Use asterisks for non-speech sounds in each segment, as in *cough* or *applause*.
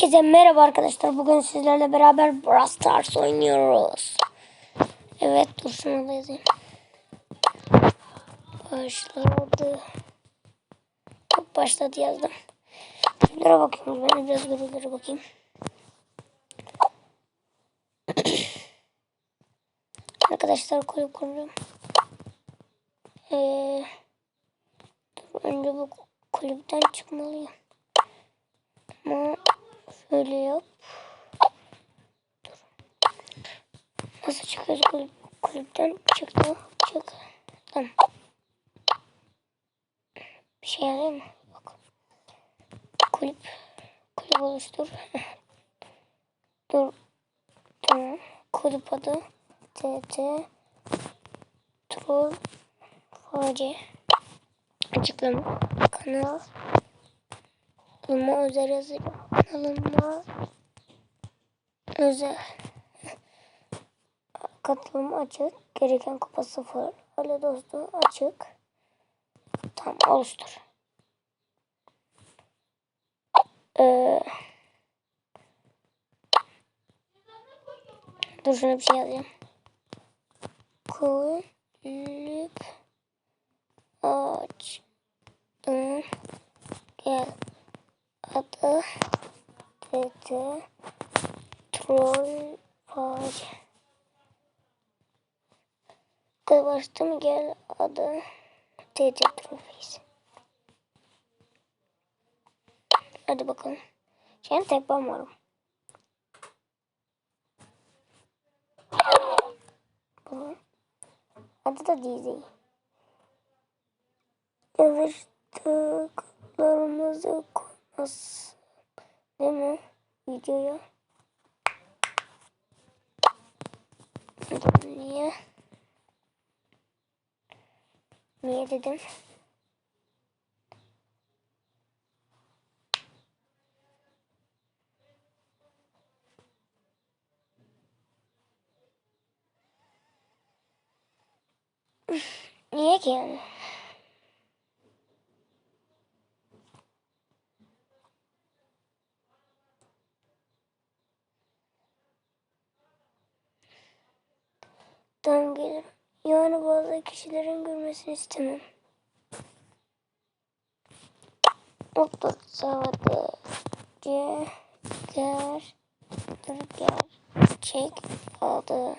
Herkese merhaba arkadaşlar. Bugün sizlerle beraber Brawl Stars oynuyoruz. Evet dur şunu da yazayım. Başladı. Hop, Başladı yazdım. Görevlere bakıyoruz. Ben biraz görevlere bakayım. *clears throat* Arkadaşlar kulüp kuruyorum. Ee, dur, önce bu kulüpten çıkmalıyım. Ama şöyle yap. Dur. Nasıl çıkıyoruz kulüp, kulüpten? Çıktı. Çık. Tamam. Bir şey yarıyor mu? Yok. Kulüp. Kulüp oluştur. *laughs* Dur. Tamam. Kulüp adı. TT. Troll. Faci. Açıklama. Kanal. Kanalıma özel yazıyorum. Kanalıma özel. *laughs* Katılım açık. Gereken kupa sıfır. Öyle dostu açık. Tamam oluştur. Ee, dur şuna bir şey yazacağım. Kulüp açtım. Gel adı TT Troll Page. Bastım gel adı TT Trophies. Hadi bakalım. Şimdi tek ben varım. Adı da Dizzy. Yazıştıklarımızı koymasın. Mi? Videoya. Niye? Niye dedim? Niye ki yani? Bazı kişilerin görmesini istemem. Otur sadece ger dur gerçek adını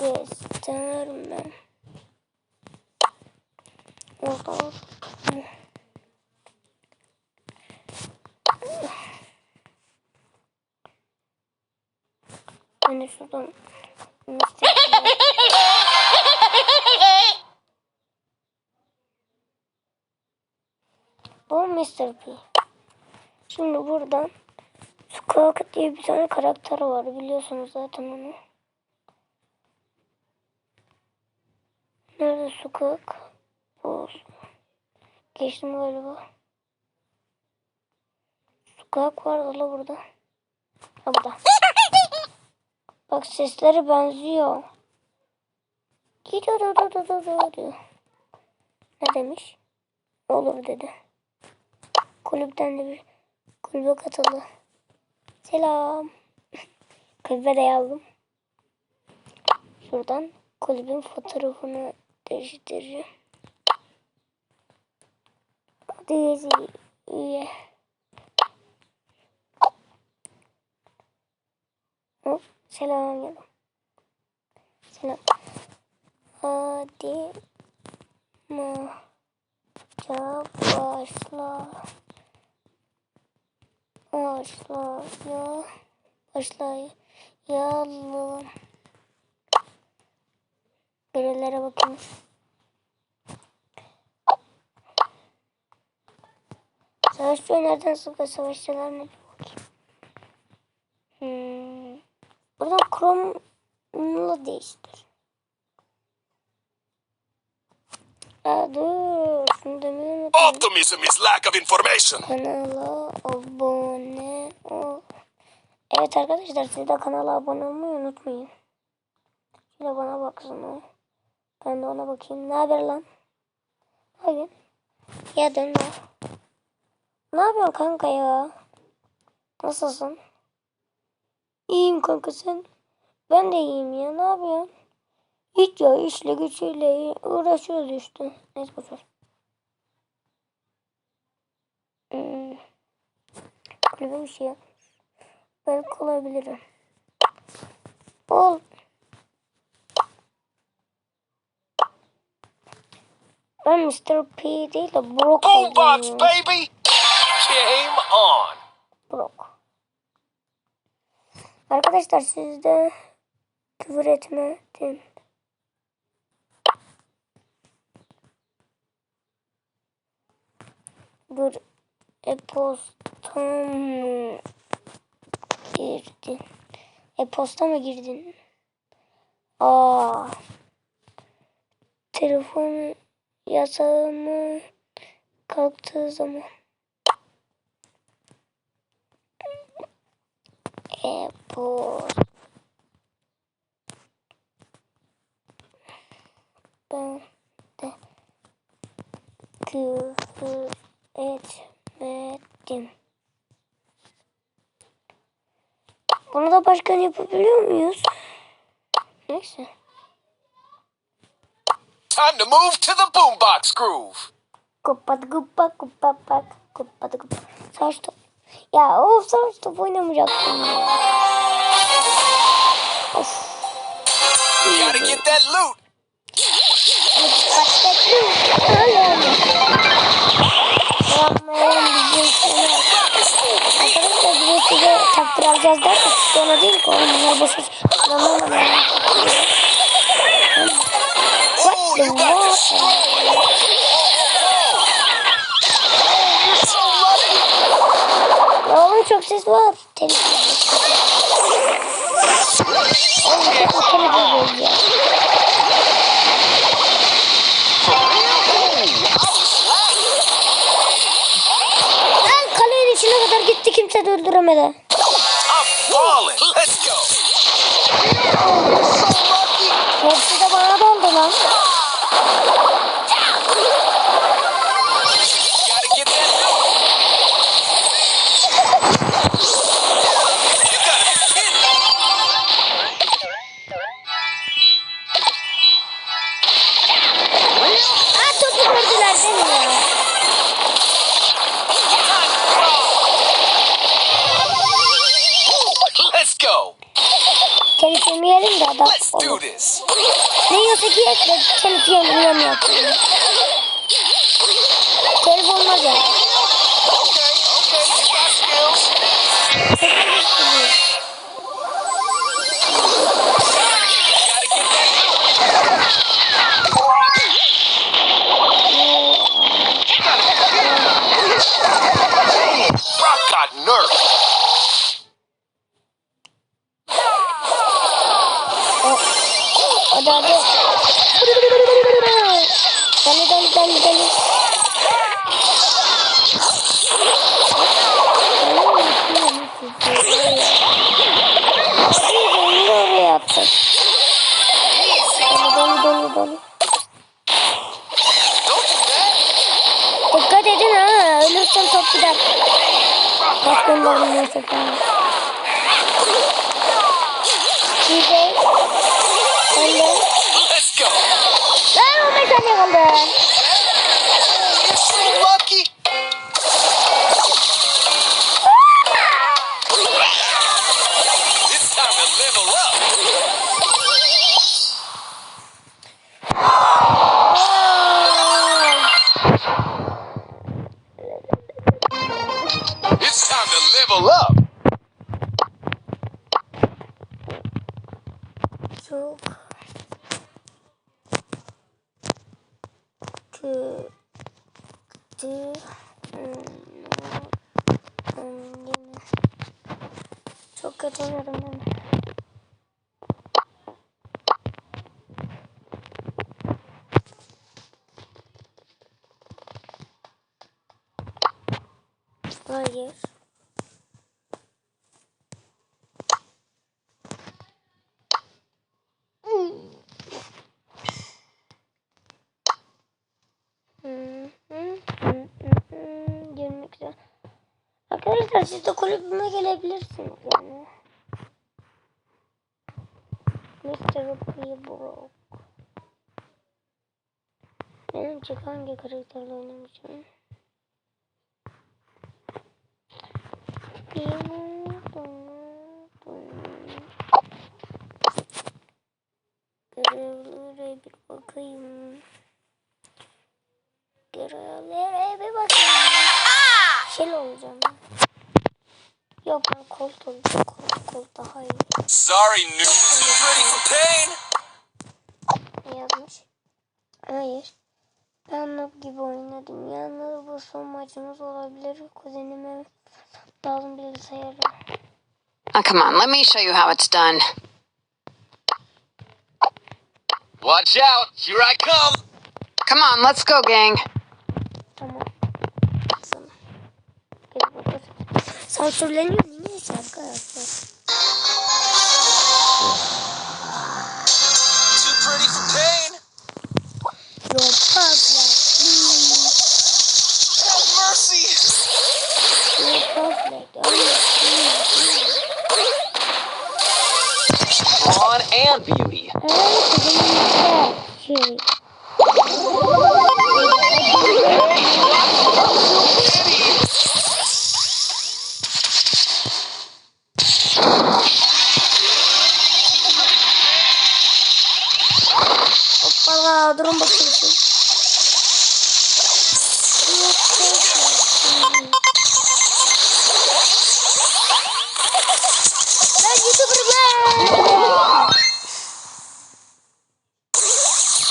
göstermem. Olur. Ben de şuradan Bu Mr. P. Şimdi buradan Squawk diye bir tane karakter var. Biliyorsunuz zaten onu. Nerede Squawk? Bu. Geçtim galiba. Squawk var da burada. Ha burada. Bak sesleri benziyor. Gidiyor diyor, diyor, diyor, diyor. Ne demiş? Olur dedi. Kulüpten de bir kulübe katıldı. Selam. *laughs* Kulübe de yazdım. Şuradan kulübün fotoğrafını değiştireceğim. Dizi üye. Hop, selam canım. Selam. Hadi maça başla. Başla ya. Başlayalım. Görevlere bakın. Savaşçı nereden sıkı savaşçılar ne bakayım. Hmm. Buradan Chrome'la değiştir. Aa, dur. Şunu unuttum. Optimism is lack of information. Kanala abone ol. Evet arkadaşlar siz de kanala abone olmayı unutmayın. Şöyle bana baksın o. Ben de ona bakayım. Ne haber lan? Hayır. Ya dön lan. Ne yapıyorsun kanka ya? Nasılsın? İyiyim kanka sen. Ben de iyiyim ya. Ne yapıyorsun? Hiç ya işle güçle uğraşıyoruz işte. Neyse boşver. Hmm. Kulübe bir şey. Belki olabilirim. Ol. Ben Mr. P değil de Brock Boombox, oldum. baby! Game on! Brock. Arkadaşlar siz de küfür etmedin. Dur. E-postam mı girdin? E-posta mı girdin? Aa. Telefon yasağımı kalktığı zaman. E-posta. Ben de küfür etmedim. Bunu da başkan yapabiliyor muyuz? Neyse. Time to move to the boombox groove! Kupat kupa kupa bak kupat kupa. Savaş top. Ya of savaş top oynamayacaktım ya. Of. Gotta get that loot! Patatlı. Oğlum. Yapmayalım alacağız derken sonra değil ki oğlum bunlar boş boş. Anlamadım ya. Ooh, you got destroyed! You're so lucky! Ya oğlum çok ses var. Telefon. Oğlum çok telefon ya. Kimse durduramadı. Yemeyelim de adam Let's do olur. this! Ne yiyorsa ki et de telif yemeyemiyor. Telif olmaz ya. Okay, okay, Hadi hadi. Dali dali dali dali. Oraya attık. Dali dali dali. Dikkat edin ha. Ölürsen top gider. Bak gönderdim neyse level up. Çok kötü yine çok kötü oynadım ben. Hayır. Siz de kulübüme gelebilirsiniz yani. Mr. P-Bro. Benim için hangi karakterle oynamışım? Görevlere bir bakayım. Görevlere bir bakayım. Şel olacağım. Yok ben kolt olacağım. Kolt, kolt daha iyi. Sorry, noob. Too pretty for pain. Ne yazmış? Hayır. Ben noob gibi oynadım. Yalnız bu son maçımız olabilir. Kuzenime lazım bilgisayarı. Oh, come on, let me show you how it's done. Watch out. Here I come. Come on, let's go, gang. Tamam. Sana. Gel bakalım. Sansürleniyor neyse arkadaşlar.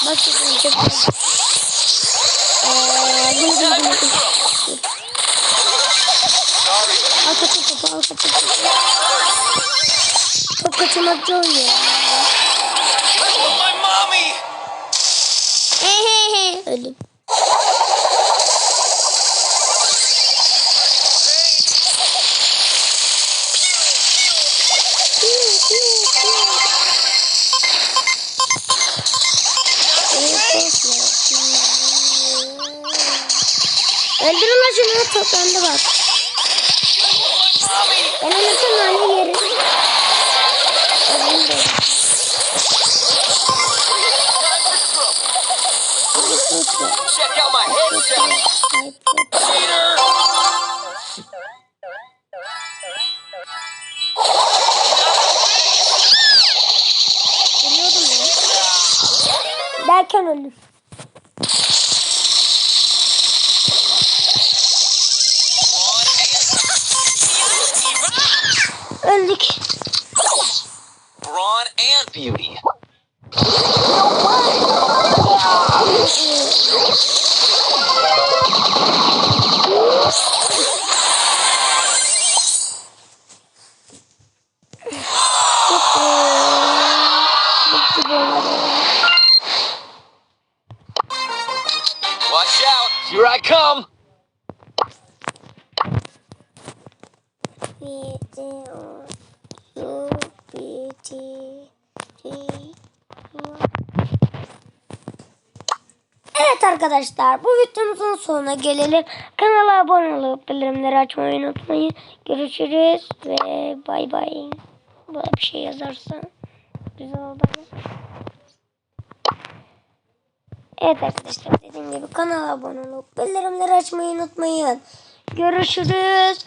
Şimdi çok Eee bunu bunu bunu. Sorry. Al kapı kapı al kapı kapı. Çok kaçırmakçı oynuyor. My Öldürün şunu toplandı bak. Ben onu tırnağını yerim. Öldüm de. Derken öldüm. Beauty. Evet arkadaşlar bu videomuzun sonuna gelelim. Kanala abone olup bildirimleri açmayı unutmayın. Görüşürüz ve bay bay. Böyle bir şey yazarsan güzel olur. Evet arkadaşlar dediğim gibi kanala abone olup bildirimleri açmayı unutmayın. Görüşürüz.